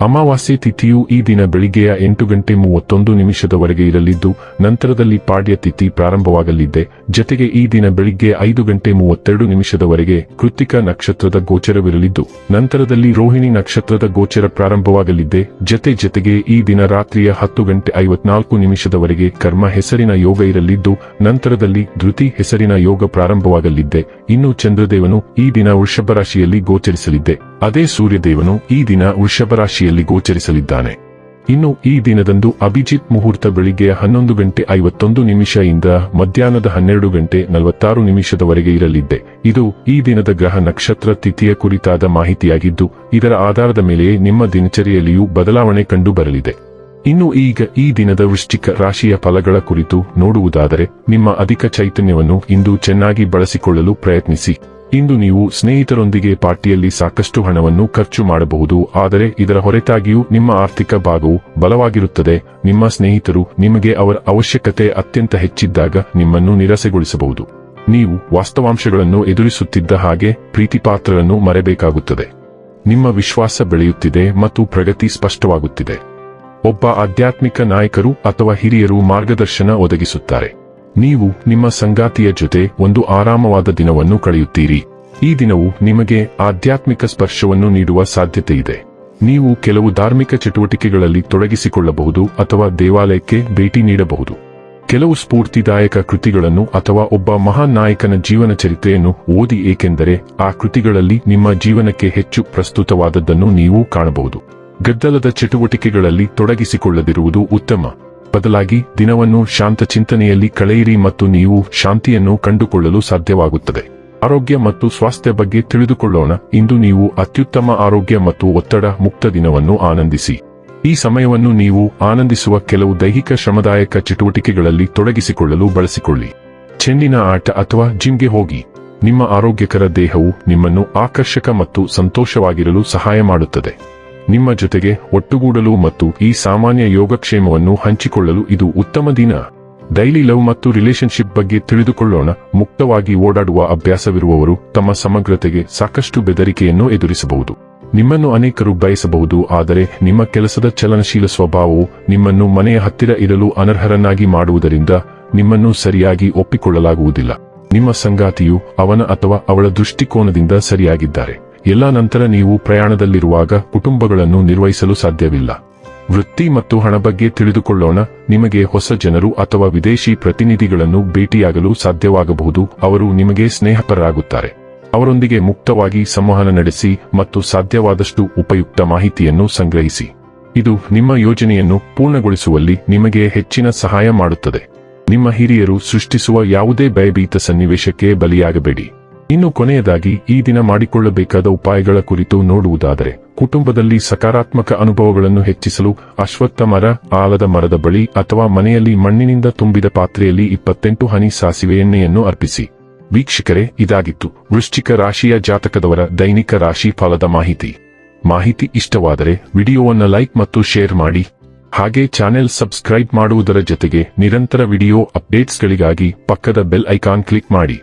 ಅಮಾವಾಸ್ಯೆ ತಿಥಿಯು ಈ ದಿನ ಬೆಳಿಗ್ಗೆಯ ಎಂಟು ಗಂಟೆ ಮೂವತ್ತೊಂದು ನಿಮಿಷದವರೆಗೆ ಇರಲಿದ್ದು, ನಂತರದಲ್ಲಿ ಪಾಡ್ಯ ತಿಥಿ ಪ್ರಾರಂಭವಾಗಲಿದೆ. ಜತೆಗೆ ಈ ದಿನ ಬೆಳಿಗ್ಗೆ ಐದು ಗಂಟೆ ಮೂವತ್ತೆರಡು ನಿಮಿಷದವರೆಗೆ ಕೃತಿಕ ನಕ್ಷತ್ರದ ಗೋಚರವಿರಲಿದ್ದು, ನಂತರದಲ್ಲಿ ರೋಹಿಣಿ ನಕ್ಷತ್ರದ ಗೋಚರ ಪ್ರಾರಂಭವಾಗಲಿದೆ. ಜತೆ ಜತೆಗೆ ಈ ದಿನ ರಾತ್ರಿಯ ಹತ್ತು ಗಂಟೆ ಐವತ್ನಾಲ್ಕು ನಿಮಿಷದವರೆಗೆ ಕರ್ಮ ಹೆಸರಿನ ಯೋಗ ಇರಲಿದ್ದು, ನಂತರದಲ್ಲಿ ಧೃತಿ ಹೆಸರಿನ ಯೋಗ ಪ್ರಾರಂಭವಾಗಲಿದೆ. ಇನ್ನು ಚಂದ್ರದೇವನು ಈ ದಿನ ವೃಷಭ ರಾಶಿಯಲ್ಲಿ ಗೋಚರಿಸಲಿದೆ. ಅದೇ ಸೂರ್ಯದೇವನು ಈ ದಿನ ವೃಷಭ ರಾಶಿಯಲ್ಲಿ ಗೋಚರಿಸಲಿದ್ದಾನೆ. ಇನ್ನು ಈ ದಿನದಂದು ಅಭಿಜಿತ್ ಮುಹೂರ್ತ ಬೆಳಿಗ್ಗೆ ಹನ್ನೊಂದು ಗಂಟೆ ಐವತ್ತೊಂದು ನಿಮಿಷ ಮಧ್ಯಾಹ್ನದ ಹನ್ನೆರಡು ಗಂಟೆ ನಲವತ್ತಾರು ನಿಮಿಷದವರೆಗೆ ಇರಲಿದ್ದೆ. ಇದು ಈ ದಿನದ ಗ್ರಹ ನಕ್ಷತ್ರ ತಿಥಿಯ ಕುರಿತಾದ ಮಾಹಿತಿಯಾಗಿದ್ದು, ಇದರ ಆಧಾರದ ಮೇಲೆಯೇ ನಿಮ್ಮ ದಿನಚರಿಯಲ್ಲಿಯೂ ಬದಲಾವಣೆ ಕಂಡು ಬರಲಿದೆ ಇನ್ನು ಈಗ ಈ ದಿನದ ವೃಶ್ಚಿಕ ರಾಶಿಯ ಫಲಗಳ ಕುರಿತು ನೋಡುವುದಾದರೆ, ನಿಮ್ಮ ಅಧಿಕ ಚೈತನ್ಯವನ್ನು ಇಂದು ಚೆನ್ನಾಗಿ ಬಳಸಿಕೊಳ್ಳಲು ಪ್ರಯತ್ನಿಸಿ. ಇಂದು ನೀವು ಸ್ನೇಹಿತರೊಂದಿಗೆ ಪಾರ್ಟಿಯಲ್ಲಿ ಸಾಕಷ್ಟು ಹಣವನ್ನು ಖರ್ಚು ಮಾಡಬಹುದು, ಆದರೆ ಇದರ ಹೊರತಾಗಿಯೂ ನಿಮ್ಮ ಆರ್ಥಿಕ ಭಾಗವು ಬಲವಾಗಿರುತ್ತದೆ. ನಿಮ್ಮ ಸ್ನೇಹಿತರು ನಿಮಗೆ ಅವರ ಅವಶ್ಯಕತೆ ಅತ್ಯಂತ ಹೆಚ್ಚಿದ್ದಾಗ ನಿಮ್ಮನ್ನು ನಿರಸೆಗೊಳಿಸಬಹುದು. ನೀವು ವಾಸ್ತವಾಂಶಗಳನ್ನು ಎದುರಿಸುತ್ತಿದ್ದ ಹಾಗೆ ಪ್ರೀತಿಪಾತ್ರರನ್ನು ಮರೆಬೇಕಾಗುತ್ತದೆ. ನಿಮ್ಮ ವಿಶ್ವಾಸ ಬೆಳೆಯುತ್ತಿದೆ ಮತ್ತು ಪ್ರಗತಿ ಸ್ಪಷ್ಟವಾಗುತ್ತಿದೆ. ಒಬ್ಬ ಆಧ್ಯಾತ್ಮಿಕ ನಾಯಕರು ಅಥವಾ ಹಿರಿಯರು ಮಾರ್ಗದರ್ಶನ ಒದಗಿಸುತ್ತಾರೆ. ನೀವು ನಿಮ್ಮ ಸಂಗಾತಿಯ ಜೊತೆ ಒಂದು ಆರಾಮವಾದ ದಿನವನ್ನು ಕಳೆಯುತ್ತೀರಿ. ಈ ದಿನವು ನಿಮಗೆ ಆಧ್ಯಾತ್ಮಿಕ ಸ್ಪರ್ಶವನ್ನು ನೀಡುವ ಸಾಧ್ಯತೆ ಇದೆ ನೀವು ಕೆಲವು ಧಾರ್ಮಿಕ ಚಟುವಟಿಕೆಗಳಲ್ಲಿ ತೊಡಗಿಸಿಕೊಳ್ಳಬಹುದು ಅಥವಾ ದೇವಾಲಯಕ್ಕೆ ಭೇಟಿ ನೀಡಬಹುದು. ಕೆಲವು ಸ್ಫೂರ್ತಿದಾಯಕ ಕೃತಿಗಳನ್ನು ಅಥವಾ ಒಬ್ಬ ಮಹಾನ್ ನಾಯಕನ ಜೀವನ ಚರಿತ್ರೆಯನ್ನು ಓದಿ ಏಕೆಂದರೆ ಆ ಕೃತಿಗಳಲ್ಲಿ ನಿಮ್ಮ ಜೀವನಕ್ಕೆ ಹೆಚ್ಚು ಪ್ರಸ್ತುತವಾದದ್ದನ್ನು ನೀವು ಕಾಣಬಹುದು. ಗದ್ದಲದ ಚಟುವಟಿಕೆಗಳಲ್ಲಿ ತೊಡಗಿಸಿಕೊಳ್ಳದಿರುವುದು ಉತ್ತಮ. ಬದಲಾಗಿ ದಿನವನ್ನು ಶಾಂತ ಚಿಂತನೆಯಲ್ಲಿ ಕಳೆಯಿರಿ ಮತ್ತು ನೀವು ಶಾಂತಿಯನ್ನು ಕಂಡುಕೊಳ್ಳಲು ಸಾಧ್ಯವಾಗುತ್ತದೆ. ಆರೋಗ್ಯ ಮತ್ತು ಸ್ವಾಸ್ಥ್ಯ ಬಗ್ಗೆ ತಿಳಿದುಕೊಳ್ಳೋಣ. ಇಂದು ನೀವು ಅತ್ಯುತ್ತಮ ಆರೋಗ್ಯ ಮತ್ತು ಒತ್ತಡ ಮುಕ್ತ ದಿನವನ್ನು ಆನಂದಿಸಿ. ಈ ಸಮಯವನ್ನು ನೀವು ಆನಂದಿಸುವ ಕೆಲವು ದೈಹಿಕ ಶ್ರಮದಾಯಕ ಚಟುವಟಿಕೆಗಳಲ್ಲಿ ತೊಡಗಿಸಿಕೊಳ್ಳಲು ಬಳಸಿಕೊಳ್ಳಿ. ಚೆಂಡಿನ ಆಟ ಅಥವಾ ಜಿಮ್ಗೆ ಹೋಗಿ. ನಿಮ್ಮ ಆರೋಗ್ಯಕರ ದೇಹವು ನಿಮ್ಮನ್ನು ಆಕರ್ಷಕ ಮತ್ತು ಸಂತೋಷವಾಗಿರಲು ಸಹಾಯ ಮಾಡುತ್ತದೆ. ನಿಮ್ಮ ಜೊತೆಗೆ ಒಟ್ಟುಗೂಡಲು ಮತ್ತು ಈ ಸಾಮಾನ್ಯ ಯೋಗಕ್ಷೇಮವನ್ನು ಹಂಚಿಕೊಳ್ಳಲು ಇದು ಉತ್ತಮ ದಿನ. ಡೈಲಿ ಲವ್ ಮತ್ತು ರಿಲೇಶನ್ಶಿಪ್ ಬಗ್ಗೆ ತಿಳಿದುಕೊಳ್ಳೋಣ. ಮುಕ್ತವಾಗಿ ಓಡಾಡುವ ಅಭ್ಯಾಸವಿರುವವರು ತಮ್ಮ ಸಮಗ್ರತೆಗೆ ಸಾಕಷ್ಟು ಬೆದರಿಕೆಯನ್ನು ಎದುರಿಸಬಹುದು. ನಿಮ್ಮನ್ನು ಅನೇಕರು ಬಯಸಬಹುದು, ಆದರೆ ನಿಮ್ಮ ಕೆಲಸದ ಚಲನಶೀಲ ಸ್ವಭಾವವು ನಿಮ್ಮನ್ನು ಮನೆಯ ಹತ್ತಿರ ಇರಲು ಅನರ್ಹರನ್ನಾಗಿ ಮಾಡುವುದರಿಂದ ನಿಮ್ಮನ್ನು ಸರಿಯಾಗಿ ಒಪ್ಪಿಕೊಳ್ಳಲಾಗುವುದಿಲ್ಲ. ನಿಮ್ಮ ಸಂಗಾತಿಯು ಅವನ ಅಥವಾ ಅವಳ ದೃಷ್ಟಿಕೋನದಿಂದ ಸರಿಯಾಗಿದ್ದಾರೆ. ಎಲ್ಲ ನಂತರ ನೀವು ಪ್ರಯಾಣದಲ್ಲಿರುವಾಗ ಕುಟುಂಬಗಳನ್ನು ನಿರ್ವಹಿಸಲು ಸಾಧ್ಯವಿಲ್ಲ. ವೃತ್ತಿ ಮತ್ತು ಹಣ ಬಗ್ಗೆ ತಿಳಿದುಕೊಳ್ಳೋಣ. ನಿಮಗೆ ಹೊಸ ಜನರು ಅಥವಾ ವಿದೇಶಿ ಪ್ರತಿನಿಧಿಗಳನ್ನು ಭೇಟಿಯಾಗಲು ಸಾಧ್ಯವಾಗಬಹುದು. ಅವರು ನಿಮಗೆ ಸ್ನೇಹಪರರಾಗುತ್ತಾರೆ. ಅವರೊಂದಿಗೆ ಮುಕ್ತವಾಗಿ ಸಂವಹನ ನಡೆಸಿ ಮತ್ತು ಸಾಧ್ಯವಾದಷ್ಟು ಉಪಯುಕ್ತ ಮಾಹಿತಿಯನ್ನು ಸಂಗ್ರಹಿಸಿ. ಇದು ನಿಮ್ಮ ಯೋಜನೆಯನ್ನು ಪೂರ್ಣಗೊಳಿಸುವಲ್ಲಿ ನಿಮಗೆ ಹೆಚ್ಚಿನ ಸಹಾಯ ಮಾಡುತ್ತದೆ. ನಿಮ್ಮ ಹಿರಿಯರು ಸೃಷ್ಟಿಸುವ ಯಾವುದೇ ಭಯಭೀತ ಸನ್ನಿವೇಶಕ್ಕೆ ಬಲಿಯಾಗಬೇಡಿ. ಇನ್ನು ಕೊನೆಯದಾಗಿ ಈ ದಿನ ಮಾಡಿಕೊಳ್ಳಬೇಕಾದ ಉಪಾಯಗಳ ಕುರಿತು ನೋಡುವುದಾದರೆ, ಕುಟುಂಬದಲ್ಲಿ ಸಕಾರಾತ್ಮಕ ಅನುಭವಗಳನ್ನು ಹೆಚ್ಚಿಸಲು ಅಶ್ವತ್ಥ ಮರ, ಆಲದ ಮರದ ಬಳಿ ಅಥವಾ ಮನೆಯಲ್ಲಿ ಮಣ್ಣಿನಿಂದ ತುಂಬಿದ ಪಾತ್ರೆಯಲ್ಲಿ ಇಪ್ಪತ್ತೆಂಟು ಹನಿ ಸಾಸಿವೆ ಎಣ್ಣೆಯನ್ನು ಅರ್ಪಿಸಿ. ವೀಕ್ಷಕರೇ, ಇದಾಗಿತ್ತು ವೃಶ್ಚಿಕ ರಾಶಿಯ ಜಾತಕದವರ ದೈನಿಕ ರಾಶಿ ಫಲದ ಮಾಹಿತಿ. ಮಾಹಿತಿ ಇಷ್ಟವಾದರೆ ವಿಡಿಯೋವನ್ನು ಲೈಕ್ ಮತ್ತು ಶೇರ್ ಮಾಡಿ. ಹಾಗೆ ಚಾನೆಲ್ ಸಬ್ಸ್ಕ್ರೈಬ್ ಮಾಡುವುದರ ಜೊತೆಗೆ ನಿರಂತರ ವಿಡಿಯೋ ಅಪ್ಡೇಟ್ಸ್ಗಳಿಗಾಗಿ ಪಕ್ಕದ ಬೆಲ್ ಐಕಾನ್ ಕ್ಲಿಕ್ ಮಾಡಿ.